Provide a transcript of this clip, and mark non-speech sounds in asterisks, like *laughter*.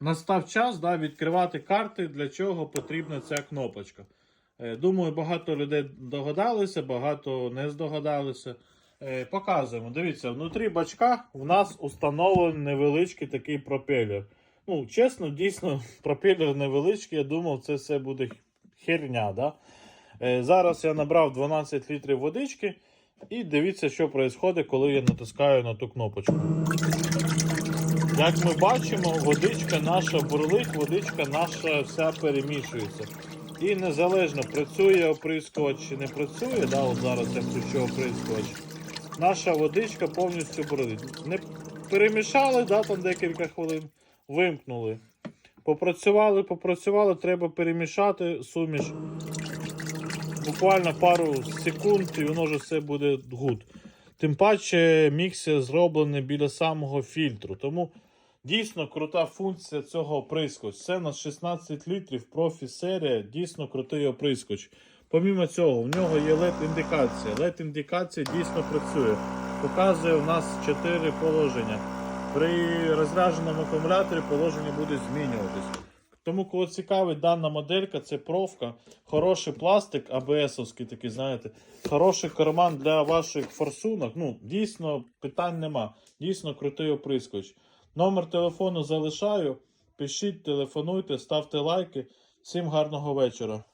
настав час да, відкривати карти, для чого потрібна ця кнопочка. Е, Думаю, багато людей догадалися, багато не здогадалися. Е, Показуємо. Дивіться, внутрі бачка в нас установлений невеличкий такий пропелер. Ну, чесно, дійсно, *laughs* пропелер невеличкий. Я думав, це все буде херня. Да? Е, Зараз я набрав 12 літрів водички. І дивіться, що відбувається, коли я натискаю на ту кнопочку. Як ми бачимо, водичка наша бурлить, водичка наша вся перемішується. І незалежно працює оприскувач чи не працює, да, от зараз я включу оприскувач, наша водичка повністю бурлить. Не перемішали, да, там декілька хвилин, вимкнули. Попрацювали, попрацювали, треба перемішати суміш. Буквально пару секунд і воно вже все буде гуд. Тим паче міксер зроблений біля самого фільтру. Тому дійсно крута функція цього оприскувача. Це на 16 літрів профі серія, дійсно крутий оприскувач. Помімо цього, в нього є LED-індикація. LED-індикація дійсно працює. Показує у нас 4 положення. При розрядженому акумуляторі положення буде змінюватись. Тому, кого цікавить дана моделька, це профка, хороший пластик, АБСовський такий, знаєте, хороший карман для ваших форсунок. Ну, дійсно, питань нема. Дійсно крутий оприскувач. Номер телефону залишаю. Пишіть, телефонуйте, ставте лайки. Всім гарного вечора.